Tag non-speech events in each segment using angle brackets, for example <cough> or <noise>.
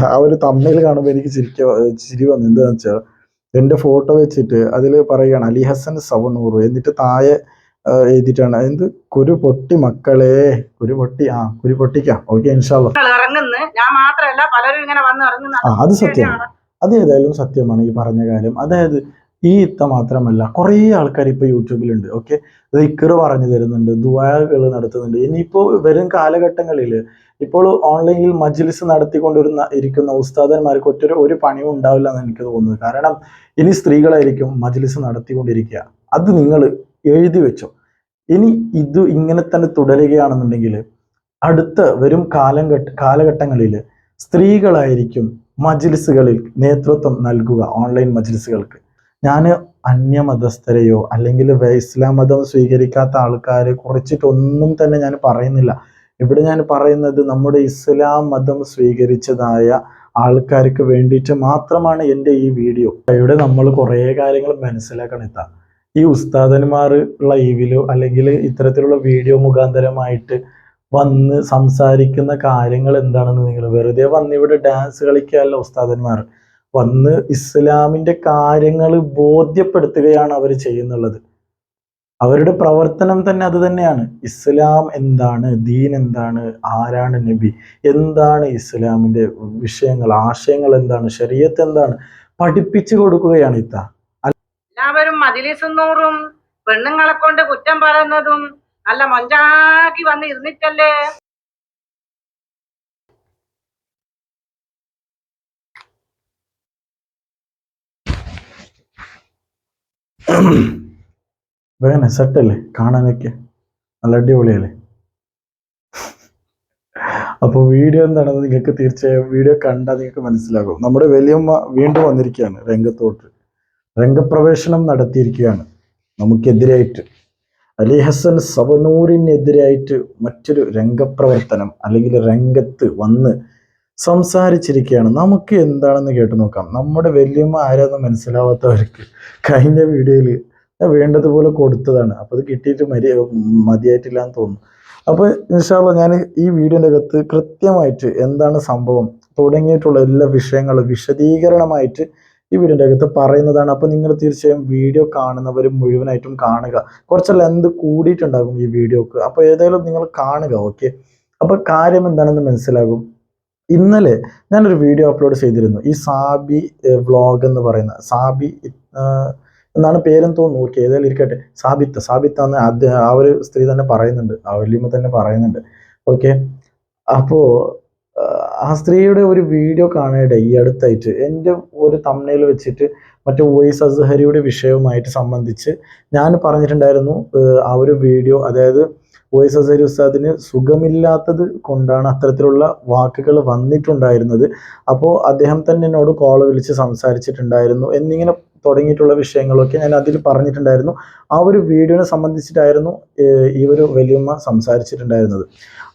ആ ഒരു തമ്മിൽ കാണുമ്പോൾ എനിക്ക് ചിരിക്ക ചിരി വന്നു. എന്താണെന്ന് വെച്ചാൽ എന്റെ ഫോട്ടോ വെച്ചിട്ട് അതിൽ പറയുകയാണ് അലി ഹസൻ സവണൂർ എന്നിട്ട് താഴെ എഴുതിയിട്ടാണ് എന്ത് കുരു പൊട്ടി മക്കളെ കുരു പൊട്ടി ആ കുരു പൊട്ടിക്കാം ഓക്കെ ഇൻഷാല്ല ആ അത് സത്യമാണ് അത് ഏതായാലും സത്യമാണ് ഈ പറഞ്ഞ കാര്യം. അതായത് ഈ ഇത്ത മാത്രമല്ല കുറേ ആൾക്കാർ ഇപ്പോൾ യൂട്യൂബിലുണ്ട് ഓക്കെ? ഇക്കറ് പറഞ്ഞു തരുന്നുണ്ട് ദുവാകൾ നടത്തുന്നുണ്ട്. ഇനിയിപ്പോൾ വരും കാലഘട്ടങ്ങളിൽ ഇപ്പോൾ ഓൺലൈനിൽ മജ്ലിസ് നടത്തിക്കൊണ്ടിരുന്ന ഇരിക്കുന്ന ഉസ്താദന്മാർക്ക് ഒറ്റ ഒരു പണിയും ഉണ്ടാവില്ല എന്ന് എനിക്ക് തോന്നുന്നത് കാരണം ഇനി സ്ത്രീകളായിരിക്കും മജ്ലിസ് നടത്തിക്കൊണ്ടിരിക്കുക. അത് നിങ്ങൾ എഴുതി വെച്ചോ. ഇനി ഇത് ഇങ്ങനെ തന്നെ തുടരുകയാണെന്നുണ്ടെങ്കിൽ അടുത്ത വരും കാലം കാലഘട്ടങ്ങളിൽ സ്ത്രീകളായിരിക്കും മജ്ലിസുകളിൽ നേതൃത്വം നൽകുക ഓൺലൈൻ മജ്ലിസുകൾക്ക്. ഞാൻ അന്യമതസ്ഥരെയോ അല്ലെങ്കിൽ ഇസ്ലാം മതം സ്വീകരിക്കാത്ത ആൾക്കാരെ കുറിച്ചിട്ടൊന്നും തന്നെ ഞാൻ പറയുന്നില്ല. ഇവിടെ ഞാൻ പറയുന്നത് നമ്മുടെ ഇസ്ലാം മതം സ്വീകരിച്ചതായ ആൾക്കാർക്ക് വേണ്ടിയിട്ട് മാത്രമാണ് എന്റെ ഈ വീഡിയോ. ഇവിടെ നമ്മൾ കുറേ കാര്യങ്ങൾ മനസ്സിലാക്കണം എത്താം ഈ ഉസ്താദന്മാർ ലൈവിലോ അല്ലെങ്കിൽ ഇത്തരത്തിലുള്ള വീഡിയോ മുഖാന്തരമായിട്ട് വന്ന് സംസാരിക്കുന്ന കാര്യങ്ങൾ എന്താണെന്ന് നിങ്ങൾ വെറുതെ വന്ന് ഇവിടെ ഡാൻസ് കളിക്കുകയല്ല ഉസ്താദന്മാർ. വന്ന് ഇസ്ലാമിന്റെ കാര്യങ്ങൾ ബോധ്യപ്പെടുത്തുകയാണ് അവർ ചെയ്യുന്നുള്ളത്. അവരുടെ പ്രവർത്തനം തന്നെ അത് തന്നെയാണ്. ഇസ്ലാം എന്താണ്? ദീൻ എന്താണ്? ആരാണ് നബി? എന്താണ് ഇസ്ലാമിന്റെ വിഷയങ്ങൾ? ആശയങ്ങൾ എന്താണ്? ശരീരത്ത് എന്താണ്? പഠിപ്പിച്ചു കൊടുക്കുകയാണ് ഇത്ത. എല്ലാവരും മതിലിസുന്നൂറും പെണ്ണുങ്ങളെ കൊണ്ട് കുറ്റം പറയുന്നതും നല്ല മൊഞ്ചാക്കി വന്ന് ഇരുന്നിട്ടല്ലേ <clears throat> വേഗം സെറ്റല്ലേ കാണാനൊക്കെ. നല്ല അടിപൊളിയല്ലേ? അപ്പോൾ വീഡിയോ എന്താണെന്ന് നിങ്ങൾക്ക് തീർച്ചയായും വീഡിയോ കണ്ടാൽ നിങ്ങൾക്ക് മനസ്സിലാകും. നമ്മുടെ വലിയമ്മ വീണ്ടും വന്നിരിക്കുകയാണ് രംഗത്തോട്ട്. രംഗപ്രവേശനം നടത്തിയിരിക്കുകയാണ്. നമുക്കെതിരായിട്ട്. അലി ഹസൻ സവനൂരിനെതിരായിട്ട് മറ്റൊരു രംഗപ്രവർത്തനം അല്ലെങ്കിൽ രംഗത്ത് വന്ന് സംസാരിച്ചിരിക്കുകയാണ്. നമുക്ക് എന്താണെന്ന് കേട്ടു നോക്കാം. നമ്മുടെ വലിയമ്മ ആരാന്ന് മനസ്സിലാവാത്തവർക്ക് കഴിഞ്ഞ വീഡിയോയിൽ വേണ്ടതുപോലെ കൊടുത്തതാണ്. അപ്പോൾ അത് കിട്ടിയിട്ട് മര്യ മതിയായിട്ടില്ല എന്ന് തോന്നുന്നു. അപ്പോൾ ഇൻഷാല്ല ഞാൻ ഈ വീഡിയോന്റെ അകത്ത് കൃത്യമായിട്ട് എന്താണ് സംഭവം തുടങ്ങിയിട്ടുള്ള എല്ലാ വിഷയങ്ങളും വിശദീകരണമായിട്ട് ഈ വീഡിയോന്റെ അകത്ത് പറയുന്നതാണ്. അപ്പോൾ നിങ്ങൾ തീർച്ചയായും വീഡിയോ കാണുന്നവർ മുഴുവനായിട്ടും കാണുക. കുറച്ച് ലെന്ത് കൂടിയിട്ടുണ്ടാകും ഈ വീഡിയോക്ക്. അപ്പോൾ ഏതായാലും നിങ്ങൾ കാണുക ഓക്കെ അപ്പോൾ കാര്യം എന്താണെന്ന് മനസ്സിലാകും? ഇന്നലെ ഞാനൊരു വീഡിയോ അപ്ലോഡ് ചെയ്തിരുന്നു. ഈ സാബി വ്ളോഗ് എന്ന് പറയുന്ന സാബി എന്നാണ് പേരും തോന്നുന്നു. ഓക്കെ ഏതായാലും ഇരിക്കട്ടെ. സാബിത്ത സാബിത്ത എന്ന് ആദ്യ ആ ഒരു സ്ത്രീ തന്നെ പറയുന്നുണ്ട്. ആ വല്യമ്മ തന്നെ പറയുന്നുണ്ട്. ഓക്കെ. അപ്പോ ആ സ്ത്രീയുടെ ഒരു വീഡിയോ കാണേണ്ട ഈ അടുത്തായിട്ട് എന്റെ ഒരു തമ്മനയിൽ വെച്ചിട്ട് മറ്റേ വോയിസ് അസ്ഹരിയുടെ വിഷയവുമായിട്ട് സംബന്ധിച്ച് ഞാൻ പറഞ്ഞിട്ടുണ്ടായിരുന്നു ആ ഒരു വീഡിയോ. അതായത് വോയിസ് അസഹരി ഉസ്താദിന് സുഖമില്ലാത്തത് കൊണ്ടാണ് അത്തരത്തിലുള്ള വാക്കുകൾ വന്നിട്ടുണ്ടായിരുന്നത്. അപ്പോൾ അദ്ദേഹം തന്നെ എന്നോട് കോൾ വിളിച്ച് സംസാരിച്ചിട്ടുണ്ടായിരുന്നു. എന്നിങ്ങനെ തുടങ്ങിയിട്ടുള്ള വിഷയങ്ങളൊക്കെ ഞാൻ അതിൽ പറഞ്ഞിട്ടുണ്ടായിരുന്നു. ആ ഒരു വീഡിയോനെ സംബന്ധിച്ചിട്ടായിരുന്നു ഈ ഒരു വലിയമ്മ സംസാരിച്ചിട്ടുണ്ടായിരുന്നത്.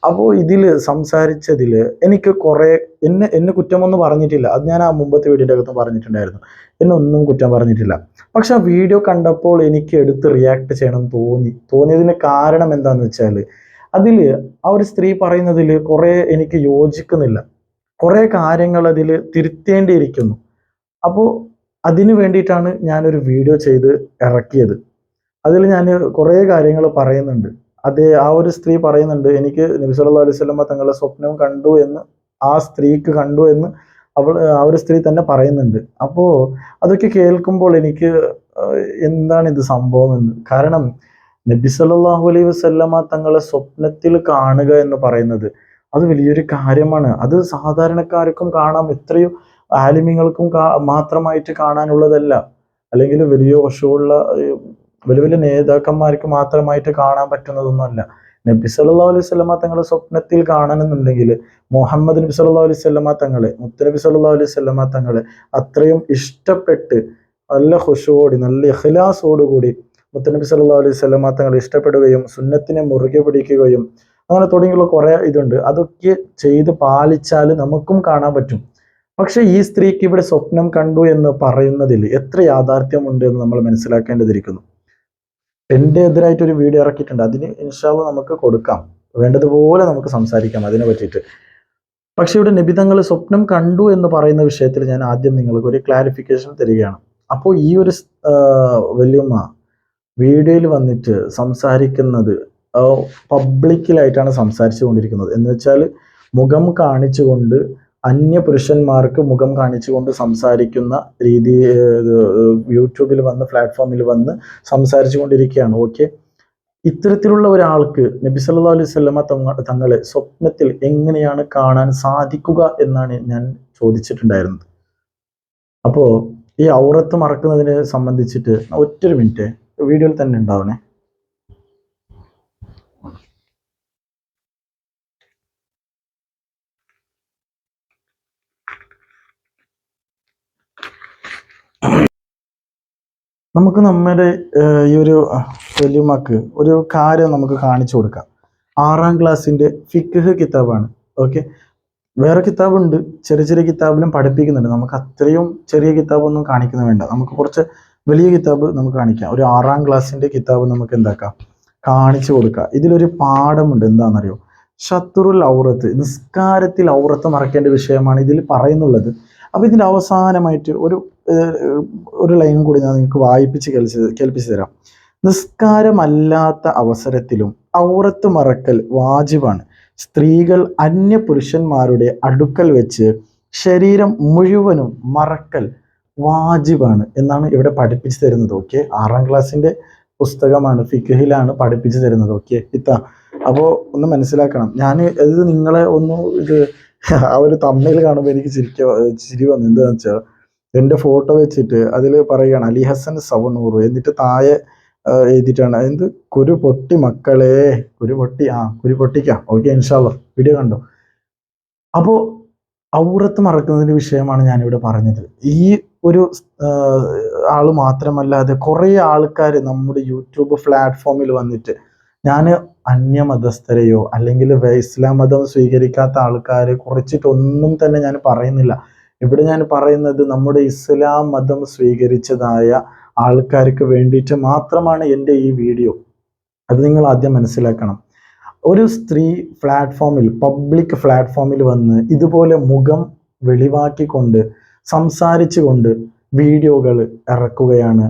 അപ്പോൾ ഇതിൽ സംസാരിച്ചതിൽ എനിക്ക് കുറേ എന്നെ എന്നെ കുറ്റമൊന്നും പറഞ്ഞിട്ടില്ല. അത് ഞാൻ ആ മുമ്പത്തെ വീഡിയോന്റെ അകത്ത് പറഞ്ഞിട്ടുണ്ടായിരുന്നു. എന്നെ ഒന്നും കുറ്റം പറഞ്ഞിട്ടില്ല. പക്ഷെ ആ വീഡിയോ കണ്ടപ്പോൾ എനിക്ക് എടുത്ത് റിയാക്ട് ചെയ്യണം തോന്നി. തോന്നിയതിന് കാരണം എന്താണെന്ന് വെച്ചാൽ അതിൽ ആ ഒരു സ്ത്രീ പറയുന്നതിൽ കുറേ എനിക്ക് യോജിക്കുന്നില്ല. കുറേ കാര്യങ്ങൾ അതിൽ തിരുത്തേണ്ടിയിരിക്കുന്നു. അപ്പോൾ അതിന് വേണ്ടിയിട്ടാണ് ഞാനൊരു വീഡിയോ ചെയ്ത് ഇറക്കിയത്. അതിൽ ഞാൻ കുറേ കാര്യങ്ങൾ പറയുന്നുണ്ട്. അതേ ആ ഒരു സ്ത്രീ പറയുന്നുണ്ട് എനിക്ക് നബി സല്ലല്ലാഹു അലൈഹി വസല്ലമ തങ്ങളുടെ സ്വപ്നം കണ്ടു എന്ന് ആ സ്ത്രീക്ക് കണ്ടു എന്ന് അവൾ ആ ഒരു സ്ത്രീ തന്നെ പറയുന്നുണ്ട്. അപ്പോൾ അതൊക്കെ കേൾക്കുമ്പോൾ എനിക്ക് എന്താണ് ഇത് സംഭവം എന്ന് കാരണം നബി സല്ലല്ലാഹു അലൈഹി വസല്ലമ തങ്ങളെ സ്വപ്നത്തിൽ കാണുക എന്ന് പറയുന്നത് അത് വലിയൊരു കാര്യമാണ്. അത് സാധാരണക്കാർക്കും കാണാം. എത്രയോ ആലിമ്യങ്ങൾക്കും മാത്രമായിട്ട് കാണാനുള്ളതല്ല. അല്ലെങ്കിൽ വലിയ വശമുള്ള വലിയ വലിയ നേതാക്കന്മാർക്ക് മാത്രമായിട്ട് കാണാൻ പറ്റുന്നതൊന്നുമല്ല. നബി സല്ലല്ലാഹു അലൈഹി വസല്ലമ തങ്ങളെ സ്വപ്നത്തിൽ കാണണമെന്നുണ്ടെങ്കിൽ മുഹമ്മദ് നബി സല്ലല്ലാഹു അലൈഹി വസല്ലമ തങ്ങളെ മുത്തനബി സല്ലല്ലാഹു അലൈഹി വസല്ലമ തങ്ങളെ അത്രയും ഇഷ്ടപ്പെട്ട് നല്ല ഹുഷുവോടി നല്ല ഇഖ്ലാസോടുകൂടി മുത്തനബി സല്ലല്ലാഹു അലൈഹി വസല്ലമ തങ്ങളെ ഇഷ്ടപ്പെടുകയും സുന്നത്തിനെ മുറുകെ പിടിക്കുകയും അങ്ങനെ തുടങ്ങിയുള്ള കുറേ ഇതുണ്ട്. അതൊക്കെ ചെയ്ത് പാലിച്ചാൽ നമുക്കും കാണാൻ പറ്റും. പക്ഷെ ഈ സ്ത്രീക്ക് ഇവിടെ സ്വപ്നം കണ്ടു എന്ന് പറയുന്നതിൽ എത്ര യാഥാർത്ഥ്യമുണ്ട് എന്ന് നമ്മൾ മനസ്സിലാക്കേണ്ടതിരിക്കുന്നു. എന്റെ എതിരായിട്ട് ഒരു വീഡിയോ ഇറക്കിയിട്ടുണ്ട്. അതിന് ഇൻഷാവ് നമുക്ക് കൊടുക്കാം. വേണ്ടതുപോലെ നമുക്ക് സംസാരിക്കാം അതിനെ പറ്റിയിട്ട്. പക്ഷെ ഇവിടെ നിബിതങ്ങൾ സ്വപ്നം കണ്ടു എന്ന് പറയുന്ന വിഷയത്തിൽ ഞാൻ ആദ്യം നിങ്ങൾക്ക് ഒരു ക്ലാരിഫിക്കേഷൻ തരികയാണ്. അപ്പോൾ ഈ ഒരു വലിയമ്മ വീഡിയോയിൽ വന്നിട്ട് സംസാരിക്കുന്നത് പബ്ലിക്കിലായിട്ടാണ് സംസാരിച്ചു കൊണ്ടിരിക്കുന്നത്. എന്ന് വെച്ചാൽ മുഖം കാണിച്ചുകൊണ്ട് അന്യ പുരുഷന്മാർക്ക് മുഖം കാണിച്ചുകൊണ്ട് സംസാരിക്കുന്ന രീതി യൂട്യൂബിൽ വന്ന് പ്ലാറ്റ്ഫോമിൽ വന്ന് സംസാരിച്ചു കൊണ്ടിരിക്കുകയാണ് ഓക്കെ? ഇത്തരത്തിലുള്ള ഒരാൾക്ക് നബി സല്ലല്ലാഹു അലൈഹി സ്വലമ തങ്ങ തങ്ങളെ സ്വപ്നത്തിൽ എങ്ങനെയാണ് കാണാൻ സാധിക്കുക എന്നാണ് ഞാൻ ചോദിച്ചിട്ടുണ്ടായിരുന്നത്. അപ്പോൾ ഈ ഔറത്ത് മറക്കുന്നതിനെ സംബന്ധിച്ചിട്ട് ഒറ്റൊരു മിനിറ്റ് വീഡിയോയിൽ തന്നെ ഉണ്ടാവണേ. നമുക്ക് നമ്മുടെ ഈ ഒരു വല്യമ്മക്ക് ഒരു കാര്യം നമുക്ക് കാണിച്ചു കൊടുക്കാം. ആറാം ക്ലാസ്സിന്റെ ഫിഖ് കിതാബാണ്. ഓക്കെ? വേറെ കിതാബുണ്ട്. ചെറിയ ചെറിയ കിതാബിലും പഠിപ്പിക്കുന്നുണ്ട്. നമുക്ക് അത്രയും ചെറിയ കിതാബൊന്നും കാണിക്കുന്ന വേണ്ട. നമുക്ക് കുറച്ച് വലിയ കിതാബ് നമുക്ക് കാണിക്കാം. ഒരു ആറാം ക്ലാസ്സിന്റെ കിതാബ് നമുക്ക് എന്താക്കാം? കാണിച്ചു കൊടുക്കാം. ഇതിലൊരു പാഠമുണ്ട്. എന്താണെന്നറിയോ? ഷത്തുറുൽ ഔറത്ത്. നിസ്കാരത്തിൽ ഔറത്ത് മറക്കേണ്ട വിഷയമാണ് ഇതിൽ പറയുന്നുള്ളത്. അപ്പൊ ഇതിന്റെ അവസാനമായിട്ട് ഒരു ഒരു ലൈൻ കൂടി ഞാൻ നിങ്ങൾക്ക് വായിപ്പിച്ച് കേൾപ്പിച്ച് കേൾപ്പിച്ചു തരാം. നിസ്കാരമല്ലാത്ത അവസരത്തിലും ഔറത്ത് മറക്കൽ വാജിബാണ്. സ്ത്രീകൾ അന്യ പുരുഷന്മാരുടെ അടുക്കൽ വെച്ച് ശരീരം മുഴുവനും മറക്കൽ വാജിബാണ് എന്നാണ് ഇവിടെ പഠിപ്പിച്ചു തരുന്നത് ഓക്കെ? ആറാം ക്ലാസ്സിന്റെ പുസ്തകമാണ് ഫിഖഹിലാണ് പഠിപ്പിച്ചു തരുന്നത് ഓക്കെ? ഇത്ത അപ്പോൾ ഒന്ന് മനസ്സിലാക്കണം. ഞാൻ ഇത് നിങ്ങളെ ഒന്ന് ഇത് ആ ഒരു തമ്മിൽ കാണുമ്പോൾ എനിക്ക് ചിരിക്ക ചിരി വന്നു. എന്താണെന്ന് വെച്ചാൽ എന്റെ ഫോട്ടോ വെച്ചിട്ട് അതിൽ പറയുകയാണ് അലി ഹസൻ സവണൂറ് എന്നിട്ട് താഴെ എഴുതിയിട്ടാണ് എന്ത്? കുരു പൊട്ടി മക്കളെ കുരു പൊട്ടി ആ കുരു പൊട്ടിക്കാം ഓക്കെ ഇൻഷാല്ല വീഡിയോ കണ്ടോ? അപ്പോൾ ഔറത്ത് മറക്കുന്നതിന്റെ വിഷയമാണ് ഞാനിവിടെ പറഞ്ഞത്. ഈ ഒരു ആൾ മാത്രമല്ലാതെ കുറേ ആൾക്കാർ നമ്മുടെ യൂട്യൂബ് പ്ലാറ്റ്ഫോമിൽ വന്നിട്ട് ഞാൻ അന്യമതസ്ഥരെയോ അല്ലെങ്കിൽ ഇസ്ലാം മതം സ്വീകരിക്കാത്ത ആൾക്കാരെ കുറിച്ചിട്ടൊന്നും തന്നെ ഞാൻ പറയുന്നില്ല. ഇവിടെ ഞാൻ പറയുന്നത് നമ്മുടെ ഇസ്ലാം മതം സ്വീകരിച്ചതായ ആൾക്കാർക്ക് വേണ്ടിയിട്ട് മാത്രമാണ് എന്റെ ഈ വീഡിയോ. അത് നിങ്ങൾ ആദ്യം മനസ്സിലാക്കണം. ഒരു സ്ത്രീ പ്ലാറ്റ്ഫോമിൽ പബ്ലിക് പ്ലാറ്റ്ഫോമിൽ വന്ന് ഇതുപോലെ മുഖം വെളിവാക്കിക്കൊണ്ട് സംസാരിച്ചുകൊണ്ട് വീഡിയോകൾ ഇറക്കുകയാണ്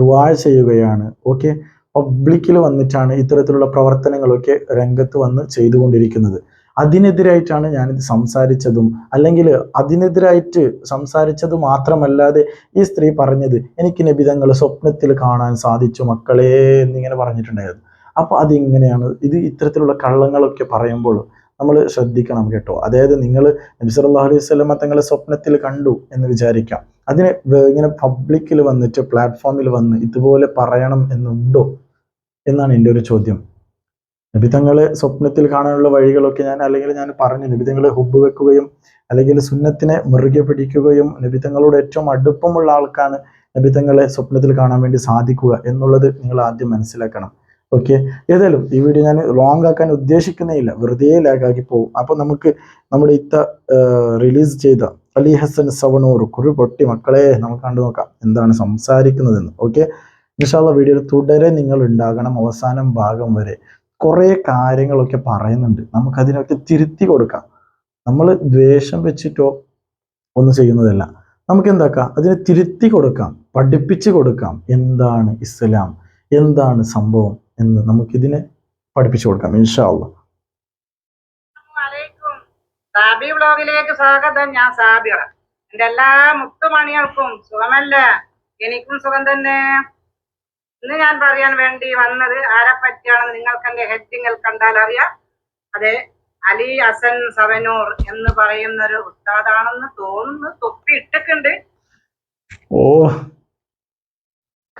ദുആ ചെയ്യുകയാണ്. ഓക്കെ? പബ്ലിക്കിൽ വന്നിട്ടാണ് ഇത്തരത്തിലുള്ള പ്രവർത്തനങ്ങളൊക്കെ രംഗത്ത് വന്ന് ചെയ്തുകൊണ്ടിരിക്കുന്നത്. അതിനെതിരായിട്ടാണ് ഞാനിത് സംസാരിച്ചതും അല്ലെങ്കിൽ അതിനെതിരായിട്ട് സംസാരിച്ചത് മാത്രമല്ലാതെ ഈ സ്ത്രീ പറഞ്ഞത് എനിക്ക് നിബിതങ്ങൾ സ്വപ്നത്തിൽ കാണാൻ സാധിച്ചു മക്കളെ എന്നിങ്ങനെ പറഞ്ഞിട്ടുണ്ടായിരുന്നു. അപ്പോൾ അതിങ്ങനെയാണ് ഇത് ഇത്തരത്തിലുള്ള കള്ളങ്ങളൊക്കെ പറയുമ്പോൾ നമ്മൾ ശ്രദ്ധിക്കണം കേട്ടോ. അതായത് നിങ്ങൾ നബി അലൈഹി വസല്ലമ തങ്ങളെ സ്വപ്നത്തിൽ കണ്ടു എന്ന് വിചാരിക്കാം. അതിനെ ഇങ്ങനെ പബ്ലിക്കിൽ വന്നിട്ട് പ്ലാറ്റ്ഫോമിൽ വന്ന് ഇതുപോലെ പറയണം എന്നുണ്ടോ? എന്നാണ് എന്റെ ഒരു ചോദ്യം. നബിതങ്ങളെ സ്വപ്നത്തിൽ കാണാനുള്ള വഴികളൊക്കെ ഞാൻ അല്ലെങ്കിൽ ഞാൻ പറഞ്ഞു നബിതങ്ങളെ ഹുബ് വെക്കുകയും അല്ലെങ്കിൽ സുന്നത്തിനെ മുറുകെ പിടിക്കുകയും നബിതങ്ങളോട് ഏറ്റവും അടുപ്പമുള്ള ആൾക്കാണ് നബിതങ്ങളെ സ്വപ്നത്തിൽ കാണാൻ വേണ്ടി സാധിക്കുക എന്നുള്ളത് നിങ്ങൾ ആദ്യം മനസ്സിലാക്കണം. ഓക്കെ? ഏതായാലും ഈ വീഡിയോ ഞാൻ ലോങ് ആക്കാൻ ഉദ്ദേശിക്കുന്നേയില്ല. വെറുതെ ലാഗാക്കി പോകും. അപ്പോൾ നമുക്ക് നമ്മുടെ ഇത്ത റിലീസ് ചെയ്ത അലി ഹസൻ സവണൂർ കുറി പൊട്ടി മക്കളെ നമുക്ക് കണ്ടു നോക്കാം എന്താണ് സംസാരിക്കുന്നതെന്ന്. ഓക്കെ? ഇൻഷാല്ല വീഡിയോയിൽ തുടരെ നിങ്ങൾ ഉണ്ടാകണം അവസാനം ഭാഗം വരെ. കുറേ കാര്യങ്ങളൊക്കെ പറയുന്നുണ്ട്. നമുക്ക് അതിനൊക്കെ തിരുത്തി കൊടുക്കാം. നമ്മൾ ദ്വേഷം വെച്ചിട്ടോ ഒന്നും ചെയ്യുന്നതല്ല. നമുക്ക് എന്താക്കാം? അതിനെ തിരുത്തി കൊടുക്കാം. പഠിപ്പിച്ചു കൊടുക്കാം. എന്താണ് ഇസ്ലാം? എന്താണ് സംഭവം എന്ന് നമുക്കിതിനെ പഠിപ്പിച്ചു കൊടുക്കാം ഇൻഷാ അള്ളാ അലൈക്കും സാബി വ്ലോഗിലേക്ക് സ്വാഗതം. ഞാൻ സാബിറ. എന്റെ എല്ലാ മുത്തുമണികൾക്കും സുഖമല്ല? എനിക്കും സുഖം തന്നെ. ഇന്ന് ഞാൻ പറയാൻ വേണ്ടി വന്നത് ആരെ പറ്റിയാണെന്ന് നിങ്ങൾക്ക് എന്റെ ഹെഡിങ്ങൾ കണ്ടാൽ അറിയാം. അതെ അലി അസൻ സവനൂർ എന്ന് പറയുന്ന ഒരു ഉസ്താദാണെന്ന് തോന്നുന്നു. തൊപ്പി ഇട്ടിട്ടുണ്ട്. ഓ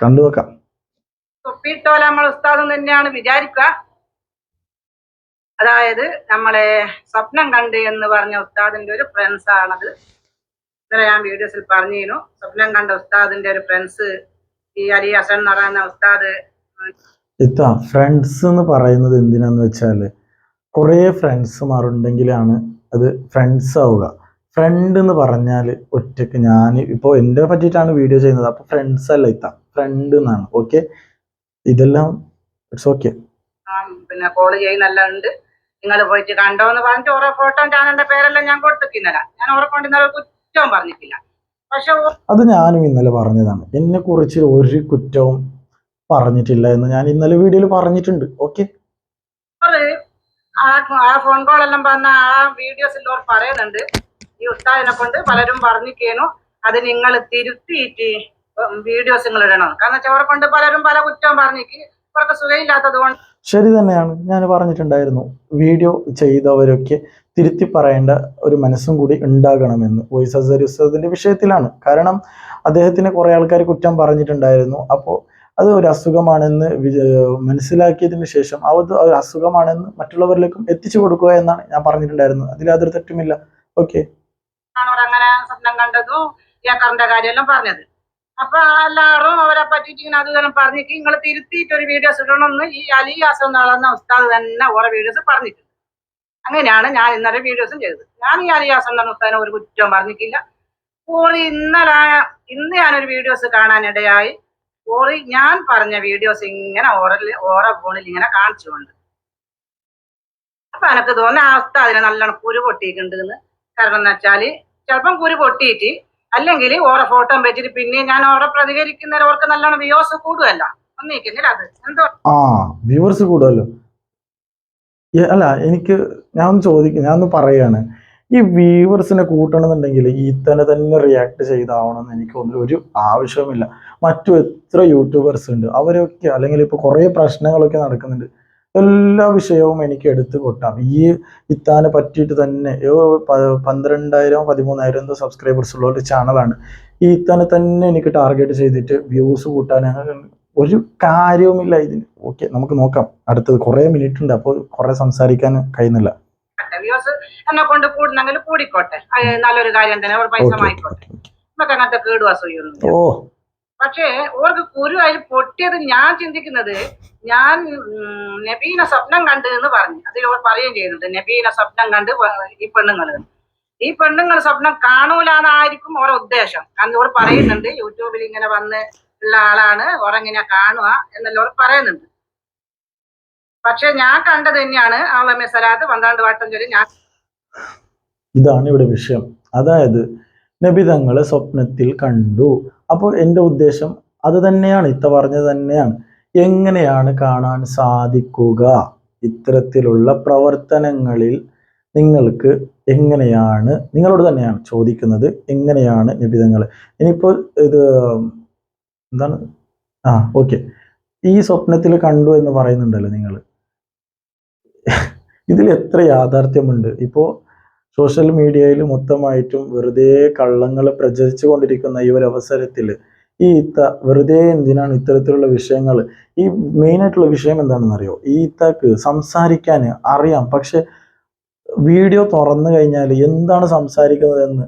കണ്ടു തൊപ്പി തൊപ്പിയിട്ടോലെ നമ്മൾ ഉസ്താദ് തന്നെയാണ് വിചാരിക്കുക. അതായത് നമ്മളെ സ്വപ്നം കണ്ട് എന്ന് പറഞ്ഞ ഉസ്താദിന്റെ ഒരു ഫ്രണ്ട്സ് ആണത്. ഇന്നലെ ഞാൻ വീഡിയോസിൽ പറഞ്ഞിരുന്നു. സ്വപ്നം കണ്ട ഉസ്താദിന്റെ ഒരു ഫ്രണ്ട്സ് ഈ അലി ഹസൻ എന്ന് പറയുന്ന ഉസ്താദ് ഇത്ത ഫ്രണ്ട്സ് എന്ന് പറയുന്നത് എന്തിനാന്ന് വെച്ചാൽ കുറേ ഫ്രണ്ട്സുമാരുണ്ടെങ്കിലാണ് അത് ഫ്രണ്ട്സ് ആവുക. ഫ്രണ്ട് എന്ന് പറഞ്ഞാൽ ഒറ്റയ്ക്ക് ഞാൻ ഇപ്പോൾ എന്റെ പറ്റിയിട്ടാണ് വീഡിയോ ചെയ്യുന്നത്. അപ്പോൾ ഫ്രണ്ട്സ് അല്ല ഇത്ത ഫ്രണ്ട് എന്നാണ്. ഓക്കെ ഇതെല്ലാം ഇറ്റ്സ് ഓക്കെ പിന്നെ കോൾ ചെയ്യുന്നെല്ലാം ഉണ്ട്. നിങ്ങൾ പോയിട്ട് കണ്ടോ എന്ന് പറഞ്ഞിട്ട് ഓരോ ഫോട്ടോ ചാനലിന്റെ പേരെല്ലാം ഞാൻ കൊടുത്തിട്ടില്ല. ഞാൻ ഓരോ കൊണ്ട് ഇന്നലെ കുറ്റവും പറഞ്ഞിട്ടില്ല. അത് ഞാനും ഇന്നലെ പറഞ്ഞതാണ്. എന്നെ കുറിച്ച് ഒരു കുറ്റവും പറഞ്ഞിട്ടില്ല എന്ന് ഞാൻ ഇന്നലെ വീഡിയോയിൽ പറഞ്ഞിട്ടുണ്ട്. ഓക്കെ ആ ഫോൺ കോൾ എല്ലാം പറഞ്ഞ ആ വീഡിയോസിൽ ഓർ പറയുന്നുണ്ട്. ഈ ഉസ്താദിനെ കൊണ്ട് പലരും പറഞ്ഞിക്കേനു അത് നിങ്ങൾ തിരുത്തിയിട്ട് വീഡിയോസ് നിങ്ങൾ ഇടണം. കാരണം അവരെ കൊണ്ട് പലരും പല കുറ്റവും പറഞ്ഞിക്ക്. അവർക്ക് സുഖമില്ലാത്തത് കൊണ്ട് ശരി തന്നെയാണ്. ഞാൻ പറഞ്ഞിട്ടുണ്ടായിരുന്നു. വീഡിയോ ചെയ്തവരൊക്കെ തിരുത്തി പറയേണ്ട ഒരു മനസ്സും കൂടി ഉണ്ടാകണമെന്ന് വോയിസ് ഓഫ് ഉസ്താദിന്റെ വിഷയത്തിലാണ്. കാരണം അദ്ദേഹത്തിന് കുറേ ആൾക്കാർ കുറ്റം പറഞ്ഞിട്ടുണ്ടായിരുന്നു. അപ്പോൾ അത് ഒരു അസുഖമാണെന്ന് മനസ്സിലാക്കിയതിന് ശേഷം അത് ഒരു അസുഖമാണെന്ന് മറ്റുള്ളവരിലേക്കും എത്തിച്ചു കൊടുക്കുക എന്നാണ് ഞാൻ പറഞ്ഞിട്ടുണ്ടായിരുന്നത്. അതിൽ യാതൊരു തെറ്റുമില്ല. ഓക്കെ. സ്വപ്നം അപ്പൊ എല്ലാവരും അവരെ പറ്റിയിട്ട് ഇങ്ങനെ അത് തന്നെ പറഞ്ഞിട്ട് നിങ്ങൾ തിരുത്തിയിട്ട് ഒരു വീഡിയോസ് ഇടണമെന്ന് ഈ അലി ഹാസൻ നടന്ന ഉസ്താദ് തന്നെ ഓരോ വീഡിയോസ് പറഞ്ഞിട്ടുണ്ട്. അങ്ങനെയാണ് ഞാൻ ഇന്നലെ വീഡിയോസും ചെയ്തത്. ഞാൻ ഈ അലി ഹാസൻ എന്ന ഉസ്താദിനെ ഒരു കുറ്റവും പറഞ്ഞിട്ടില്ല. ഓറി ഇന്നലെ ഇന്ന് ഞാനൊരു വീഡിയോസ് കാണാനിടയായി. ഓറി ഞാൻ പറഞ്ഞ വീഡിയോസ് ഇങ്ങനെ ഓറൽ ഓറ ഫോണിൽ ഇങ്ങനെ കാണിച്ചുകൊണ്ട്. അപ്പൊ എനിക്ക് തോന്നുന്നു ആ ഉസ്താദിനെ നല്ലോണം കുരു പൊട്ടിയിട്ടുണ്ട് എന്ന് കാരണം എന്ന് വെച്ചാൽ ചിലപ്പം കുരു പൊട്ടിയിട്ട് അല്ലെങ്കിൽ ഓറെ ഫോട്ടോ വെച്ചിട്ട് പിന്നെ ഞാൻ ഓറെ പ്രതികരിക്കുന്നവർ അവർക്ക് നല്ലോണം വ്യൂസ് കൂടുമല്ല ഒന്നിക്കുന്നില്ല അത്. എന്തോ വ്യൂവേഴ്സ് കൂടുമല്ലോ അല്ല എനിക്ക് ഞാൻ ഒന്ന് ചോദിക്കും ഞാൻ ഒന്ന് പറയാണ്. ഈ വ്യൂവേഴ്സിനെ കൂട്ടണമെന്നുണ്ടെങ്കിൽ ഈ തന്നെ തന്നെ റിയാക്ട് ചെയ്താവണമെന്ന് എനിക്ക് തോന്നുന്നു ഒരു ആവശ്യവുമില്ല. മറ്റു എത്ര യൂട്യൂബേഴ്സ് ഉണ്ട് അവരൊക്കെ അല്ലെങ്കിൽ ഇപ്പോൾ കുറേ പ്രശ്നങ്ങളൊക്കെ നടക്കുന്നുണ്ട്. എല്ലാ വിഷയവും എനിക്ക് എടുത്തു കൊട്ടാം. ഈ ഇത്താനെ പറ്റിയിട്ട് തന്നെ പന്ത്രണ്ടായിരം പതിമൂന്നായിരം എന്തോ സബ്സ്ക്രൈബേഴ്സ് ഉള്ള ഒരു ചാനലാണ് ഈ ഇത്താനെ തന്നെ എനിക്ക് ടാർഗറ്റ് ചെയ്തിട്ട് വ്യൂസ് കൂട്ടാൻ ഒരു കാര്യവുമില്ല ഇതിന്. ഓക്കെ നമുക്ക് നോക്കാം. അടുത്തത് കുറെ മിനിറ്റ് ഉണ്ട് അപ്പോൾ കുറെ സംസാരിക്കാൻ കഴിയുന്നില്ല. വ്യൂസ് എന്നെ കൊണ്ട് കൂടുന്നെങ്കിൽ കൂടിക്കോട്ടെ. നല്ലൊരു കാര്യം തന്നെ അവർ പൈസ വാങ്ങിക്കോട്ടെ. നമുക്ക് അങ്ങനത്തെ കേടുവാ ചെയ്യൊന്നും ഓ. പക്ഷേ ഓർക്ക് കുരു അതിൽ പൊട്ടിയത് ഞാൻ ചിന്തിക്കുന്നത് ഞാൻ നബീന സ്വപ്നം കണ്ട് എന്ന് പറഞ്ഞു. അതിൽ ഓർ പറയുകയും ചെയ്യുന്നുണ്ട് നബീന സ്വപ്നം കണ്ട് ഈ പെണ്ണുങ്ങൾ ഈ പെണ്ണുങ്ങൾ സ്വപ്നം കാണൂലാന്നായിരിക്കും ഓരോ ഉദ്ദേശം. കാരണം ഇവർ പറയുന്നുണ്ട് യൂട്യൂബിൽ ഇങ്ങനെ വന്ന് ഉള്ള ആളാണ്. ഓരെങ്ങനെ കാണുക എന്നെല്ലാം അവർ പറയുന്നുണ്ട്. പക്ഷെ ഞാൻ കണ്ടത് തന്നെയാണ് ആളെ സലാത്ത് പന്ത്രണ്ട് വട്ടം ചൊല്ലി ഞാൻ ഇതാണ് ഇവിടെ വിഷയം. അതായത് നബിതങ്ങളെ സ്വപ്നത്തിൽ കണ്ടു. അപ്പോൾ എന്റെ ഉദ്ദേശം അത് തന്നെയാണ്. ഇത്ത പറഞ്ഞത് തന്നെയാണ്. എങ്ങനെയാണ് കാണാൻ സാധിക്കുക? ഇത്തരത്തിലുള്ള പ്രവർത്തനങ്ങളിൽ നിങ്ങൾക്ക് എങ്ങനെയാണ്? നിങ്ങളോട് തന്നെയാണ് ചോദിക്കുന്നത്. എങ്ങനെയാണ് നിബിധങ്ങൾ ഇനിയിപ്പോൾ ഇത് എന്താണ്? ആ ഓക്കെ ഈ സ്വപ്നത്തിൽ കണ്ടു എന്ന് പറയുന്നുണ്ടല്ലോ നിങ്ങൾ ഇതിൽ എത്ര യാഥാർത്ഥ്യമുണ്ട്? ഇപ്പോൾ സോഷ്യൽ മീഡിയയിൽ മൊത്തമായിട്ടും വെറുതെ കള്ളങ്ങൾ പ്രചരിച്ചു കൊണ്ടിരിക്കുന്ന ഈ ഒരു അവസരത്തിൽ ഈ ഇത്ത വെറുതെ എന്തിനാണ് ഇത്തരത്തിലുള്ള വിഷയങ്ങൾ ഈ മെയിനായിട്ടുള്ള വിഷയം എന്താണെന്നറിയോ? ഈ ഇത്തക്ക് സംസാരിക്കാൻ അറിയാം. പക്ഷെ വീഡിയോ തുറന്നു കഴിഞ്ഞാൽ എന്താണ് സംസാരിക്കുന്നതെന്ന്